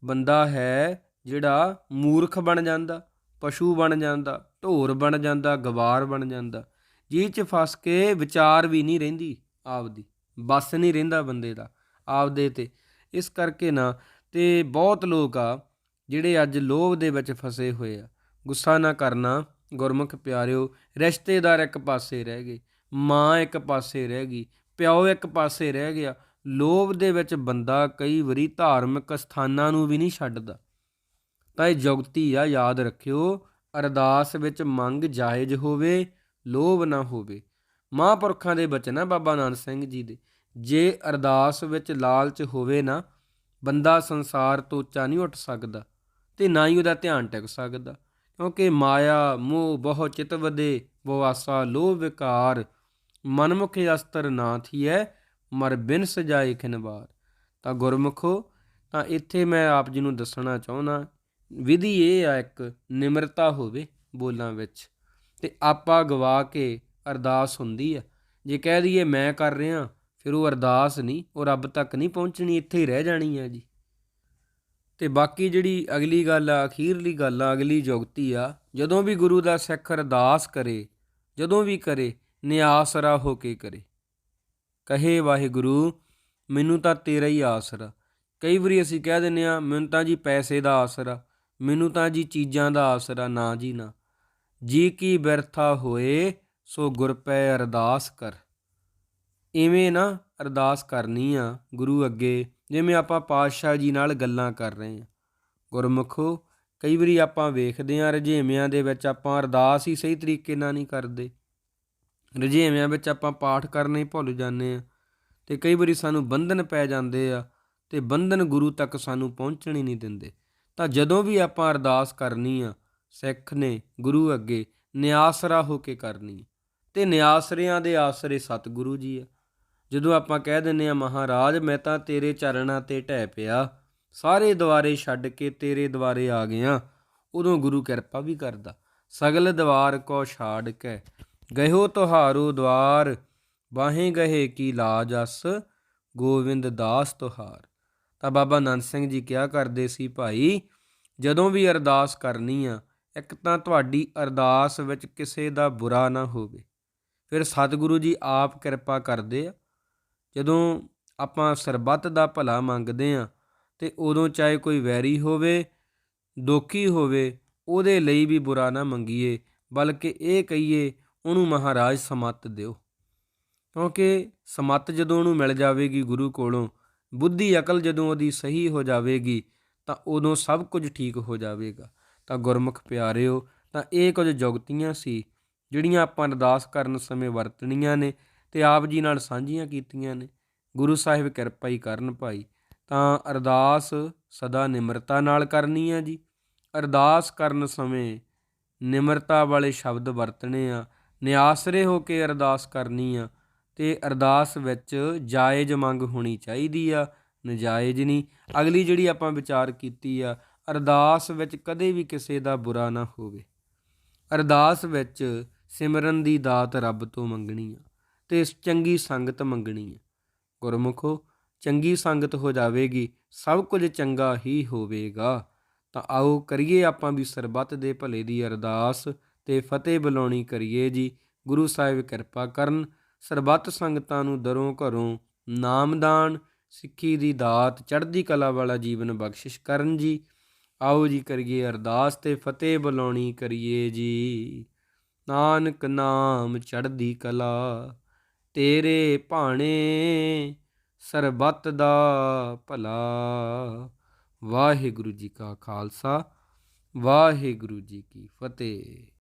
ਬੰਦਾ ਹੈ ਜਿਹੜਾ ਮੂਰਖ ਬਣ ਜਾਂਦਾ, ਪਸ਼ੂ ਬਣ ਜਾਂਦਾ, ਢੋਰ ਬਣ ਜਾਂਦਾ, ਗਵਾਰ ਬਣ ਜਾਂਦਾ। ਜਿਹਦੇ ਚ ਫਸ ਕੇ ਵਿਚਾਰ ਵੀ ਨਹੀਂ ਰਹਿੰਦੀ ਆਪਦੀ ਬਸ ਨਹੀਂ ਰਹਿੰਦਾ ਬੰਦੇ ਦਾ ਆਪਦੇ ਤੇ। ਇਸ ਕਰਕੇ ਨਾ ਤੇ ਬਹੁਤ ਲੋਕ ਆ ਜਿਹੜੇ ਅੱਜ ਲੋਭ ਦੇ ਵਿੱਚ ਫਸੇ ਹੋਏ ਆ। ਗੁੱਸਾ ਨਾ ਕਰਨਾ ਗੁਰਮੁਖ ਪਿਆਰਿਓ, ਰਿਸ਼ਤੇਦਾਰ ਇੱਕ ਪਾਸੇ ਰਹਿ ਗਏ, ਮਾਂ ਇੱਕ ਪਾਸੇ ਰਹਿ ਗਈ, ਪਿਓ ਇੱਕ ਪਾਸੇ ਰਹਿ ਗਿਆ ਲੋਭ ਦੇ ਵਿੱਚ ਬੰਦਾ ਕਈ ਵਾਰੀ ਧਾਰਮਿਕ ਸਥਾਨਾਂ ਨੂੰ ਵੀ ਨਹੀਂ ਛੱਡਦਾ। ਤਾਂ ਇਹ ਜੁਗਤੀ ਆ ਯਾਦ ਰੱਖਿਓ, ਅਰਦਾਸ ਵਿੱਚ ਮੰਗ ਜਾਇਜ਼ ਹੋਵੇ, ਲੋਭ ਨਾ ਹੋਵੇ। ਮਹਾਂਪੁਰਖਾਂ ਦੇ ਬਚਨ ਆ ਬਾਬਾ ਨਾਨਕ ਸਿੰਘ ਜੀ ਦੇ। ਜੇ ਅਰਦਾਸ ਵਿੱਚ ਲਾਲਚ ਹੋਵੇ ਨਾ, ਬੰਦਾ ਸੰਸਾਰ ਤੋਂ ਉੱਚਾ ਨਹੀਂ ਉੱਠ ਸਕਦਾ ਤੇ ਨਾ ਹੀ ਉਹਦਾ ਧਿਆਨ ਟਿਕ ਸਕਦਾ। ਕਿਉਂਕਿ ਮਾਇਆ, ਮੋਹ, ਬਹੁ ਚਿਤ ਵਦੇ ਬਵਾਸਾ, ਲੋਭ ਵਿਕਾਰ ਮਨਮੁਖ ਅਸਤਰ ਨਾ ਥੀਐ ਮਰ ਬਿਨ ਸਜਾਏ ਖਿਨਵਾਰ। ਤਾਂ ਗੁਰਮੁਖੋ, ਤਾਂ ਇੱਥੇ ਮੈਂ ਆਪ ਜੀ ਨੂੰ ਦੱਸਣਾ ਚਾਹੁੰਦਾ, ਵਿਧੀ ਇਹ ਆ ਇੱਕ, ਨਿਮਰਤਾ ਹੋਵੇ ਬੋਲਾਂ ਵਿੱਚ। ਤੇ ਆਪਾ ਗਵਾ ਕੇ ਅਰਦਾਸ ਹੁੰਦੀ ਆ। ਜੇ ਕਹਿ ਦਈਏ ਮੈਂ ਕਰ ਰਿਹਾ, ਫਿਰ ਉਹ ਅਰਦਾਸ ਨਹੀਂ, ਉਹ ਰੱਬ ਤੱਕ ਨਹੀਂ ਪਹੁੰਚਣੀ, ਇੱਥੇ ਹੀ ਰਹਿ ਜਾਣੀ ਆ ਜੀ। ਤੇ ਬਾਕੀ ਜਿਹੜੀ ਅਗਲੀ ਗੱਲ ਆ, ਅਖੀਰਲੀ ਗੱਲ ਆ, ਅਗਲੀ ਜੁਗਤੀ ਆ, ਜਦੋਂ ਵੀ ਗੁਰੂ ਦਾ ਸਿੱਖ ਅਰਦਾਸ ਕਰੇ, ਜਦੋਂ ਵੀ ਕਰੇ ਨਿਆਸਰਾ ਹੋ ਕੇ ਕਰੇ। ਕਹੇ ਵਾਹਿਗੁਰੂ, ਮੈਨੂੰ ਤਾਂ ਤੇਰਾ ਹੀ ਆਸਰਾ। ਕਈ ਵਾਰੀ ਅਸੀਂ ਕਹਿ ਦਿੰਨੇ ਆ ਮੈਨੂੰ ਤਾਂ ਜੀ ਪੈਸੇ ਦਾ ਆਸਰਾ, ਮੈਨੂੰ ਤਾਂ ਜੀ ਚੀਜ਼ਾਂ ਦਾ ਆਸਰਾ, ਨਾ ਜੀ ਨਾ। ਜੀ ਕੀ ਬਿਰਥਾ ਹੋਏ, ਸੋ ਗੁਰ ਪੈ ਅਰਦਾਸ ਕਰ। ਇਵੇਂ ਨਾ ਅਰਦਾਸ ਕਰਨੀ ਆ ਗੁਰੂ ਅੱਗੇ, ਜਿਵੇਂ ਆਪਾਂ ਪਾਤਸ਼ਾਹ ਜੀ ਨਾਲ ਗੱਲਾਂ ਕਰ ਰਹੇ ਆ ਗੁਰਮੁਖੋ, ਕਈ ਵਾਰੀ ਆਪਾਂ ਵੇਖਦੇ ਆ ਰਜੇਵਿਆਂ ਦੇ ਵਿੱਚ ਆਪਾਂ ਅਰਦਾਸ ਹੀ ਸਹੀ ਤਰੀਕੇ ਨਾਲ ਨਹੀਂ ਕਰਦੇ। ਰਜੇਵਿਆਂ ਵਿੱਚ ਆਪਾਂ ਪਾਠ ਕਰਨੇ ਹੀ ਭੁੱਲ ਜਾਂਦੇ ਆ ਤੇ ਕਈ ਵਾਰੀ ਸਾਨੂੰ ਬੰਧਨ ਪੈ ਜਾਂਦੇ ਆ ਤੇ ਬੰਧਨ ਗੁਰੂ ਤੱਕ ਸਾਨੂੰ ਪਹੁੰਚਣ ਹੀ ਨਹੀਂ ਦਿੰਦੇ। ਤਾਂ ਜਦੋਂ ਵੀ ਆਪਾਂ ਅਰਦਾਸ ਕਰਨੀ ਆ, ਸਿੱਖ ਨੇ, ਗੁਰੂ ਅੱਗੇ ਨਿਆਸਰਾ ਹੋ ਕੇ ਕਰਨੀ ਤੇ ਨਿਆਸਰਿਆਂ ਦੇ ਆਸਰੇ ਸਤਿਗੁਰੂ ਜੀ ਆ। ਜਦੋਂ ਆਪਾਂ ਕਹਿ ਦਿੰਨੇ ਆ ਮਹਾਰਾਜ, ਮੈਂ ਤਾਂ ਤੇਰੇ ਚਰਨਾਂ ਤੇ ਢਹਿ ਪਿਆ, ਸਾਰੇ ਦੁਆਰੇ ਛੱਡ ਕੇ ਤੇਰੇ ਦੁਆਰੇ ਆ ਗਿਆ, ਉਦੋਂ ਗੁਰੂ ਕਿਰਪਾ ਵੀ ਕਰਦਾ। ਸਗਲ ਦਵਾਰ ਕੋ ਛਾੜ ਕੇ ਗਇਓ ਤੁਹਾਰੋ ਦਵਾਰ ਬਾਹੇ ਗਹੇ ਕੀ ਲਾਜ ਅਸ, ਗੋਵਿੰਦ ਦਾਸ ਤੁਹਾਰ। ਤਾਂ ਬਾਬਾ ਨੰਦ ਸਿੰਘ ਜੀ ਕਿਹਾ ਕਰਦੇ ਸੀ ਭਾਈ, ਜਦੋਂ ਵੀ ਅਰਦਾਸ ਕਰਨੀ ਆ, ਇੱਕ ਤਾਂ ਤੁਹਾਡੀ ਅਰਦਾਸ ਵਿੱਚ ਕਿਸੇ ਦਾ ਬੁਰਾ ਨਾ ਹੋਵੇ। ਫਿਰ ਸਤਿਗੁਰੂ ਜੀ ਆਪ ਕਿਰਪਾ ਕਰਦੇ ਆ। ਜਦੋਂ ਆਪਾਂ ਸਰਬੱਤ ਦਾ ਭਲਾ ਮੰਗਦੇ ਆ, ਤੇ ਉਦੋਂ ਚਾਹੇ ਕੋਈ ਵੈਰੀ ਹੋਵੇ, ਦੋਖੀ ਹੋਵੇ, ਉਹਦੇ ਲਈ ਵੀ ਬੁਰਾ ਨਾ ਮੰਗੀਏ, ਬਲਕਿ ਇਹ ਕਹੀਏ ਉਹਨੂੰ ਮਹਾਰਾਜ ਸਮੱਤ ਦਿਓ। ਕਿਉਂਕਿ ਸਮੱਤ ਜਦੋਂ ਉਹਨੂੰ ਮਿਲ ਜਾਵੇਗੀ ਗੁਰੂ ਕੋਲੋਂ, ਬੁੱਧੀ ਅਕਲ ਜਦੋਂ ਉਹਦੀ ਸਹੀ ਹੋ ਜਾਵੇਗੀ, ਤਾਂ ਉਦੋਂ ਸਭ ਕੁਝ ਠੀਕ ਹੋ ਜਾਵੇਗਾ। ਤਾਂ ਗੁਰਮੁਖ ਪਿਆਰਿਓ, ਤਾਂ ਇਹ ਕੁਝ ਜੁਗਤੀਆਂ ਸੀ, ਜਿਹੜੀਆਂ ਆਪਾਂ ਅਰਦਾਸ ਕਰਨ ਸਮੇਂ ਵਰਤਣੀਆਂ ਨੇ ਤੇ ਆਪ ਜੀ ਨਾਲ ਸਾਂਝੀਆਂ ਕੀਤੀਆਂ ਨੇ। ਗੁਰੂ ਸਾਹਿਬ ਕਿਰਪਾ ਹੀ ਕਰਨ ਭਾਈ। ਤਾਂ ਅਰਦਾਸ ਸਦਾ ਨਿਮਰਤਾ ਨਾਲ ਕਰਨੀ ਆ ਜੀ। ਅਰਦਾਸ ਕਰਨ ਸਮੇਂ ਨਿਮਰਤਾ ਵਾਲੇ ਸ਼ਬਦ ਵਰਤਣੇ ਆ। ਨਿਆਸਰੇ ਹੋ ਕੇ ਅਰਦਾਸ ਕਰਨੀ ਆ, ਤੇ ਅਰਦਾਸ ਵਿੱਚ ਜਾਇਜ਼ ਮੰਗ ਹੋਣੀ ਚਾਹੀਦੀ ਆ, ਨਜਾਇਜ਼ ਨਹੀਂ। ਅਗਲੀ ਜਿਹੜੀ ਆਪਾਂ ਵਿਚਾਰ ਕੀਤੀ ਆ, ਅਰਦਾਸ ਵਿੱਚ ਕਦੇ ਵੀ ਕਿਸੇ ਦਾ ਬੁਰਾ ਨਾ ਹੋਵੇ। ਅਰਦਾਸ ਵਿੱਚ ਸਿਮਰਨ ਦੀ ਦਾਤ ਰੱਬ ਤੋਂ ਮੰਗਣੀ ਆ, ਤੇ ਚੰਗੀ ਸੰਗਤ ਮੰਗਣੀ ਆ। ਗੁਰਮੁਖੋ, ਚੰਗੀ ਸੰਗਤ ਹੋ ਜਾਵੇਗੀ, ਸਭ ਕੁਝ ਚੰਗਾ ਹੀ ਹੋਵੇਗਾ। ਤਾਂ ਆਓ ਕਰੀਏ ਆਪਾਂ ਵੀ ਸਰਬੱਤ ਦੇ ਭਲੇ ਦੀ ਅਰਦਾਸ ਤੇ ਫਤਿਹ ਬੁਲਾਉਣੀ ਕਰੀਏ ਜੀ। ਗੁਰੂ ਸਾਹਿਬ ਕਿਰਪਾ ਕਰਨ, ਸਰਬੱਤ ਸੰਗਤਾਂ ਨੂੰ ਦਰੋਂ ਘਰੋਂ ਨਾਮਦਾਨ ਸਿੱਖੀ ਦੀ ਦਾਤ, ਚੜ੍ਹਦੀ ਕਲਾ ਵਾਲਾ ਜੀਵਨ ਬਖਸ਼ਿਸ਼ ਕਰਨ ਜੀ। ਆਓ ਜੀ ਕਰੀਏ ਅਰਦਾਸ ਤੇ ਫਤਿਹ ਬੁਲਾਉਣੀ ਕਰੀਏ ਜੀ। ਨਾਨਕ ਨਾਮ ਚੜ੍ਹਦੀ ਕਲਾ, ਤੇਰੇ ਭਾਣੇ ਸਰਬੱਤ ਦਾ ਭਲਾ। ਵਾਹਿਗੁਰੂ ਜੀ ਕਾ ਖਾਲਸਾ, ਵਾਹਿਗੁਰੂ ਜੀ ਕੀ ਫਤਿਹ।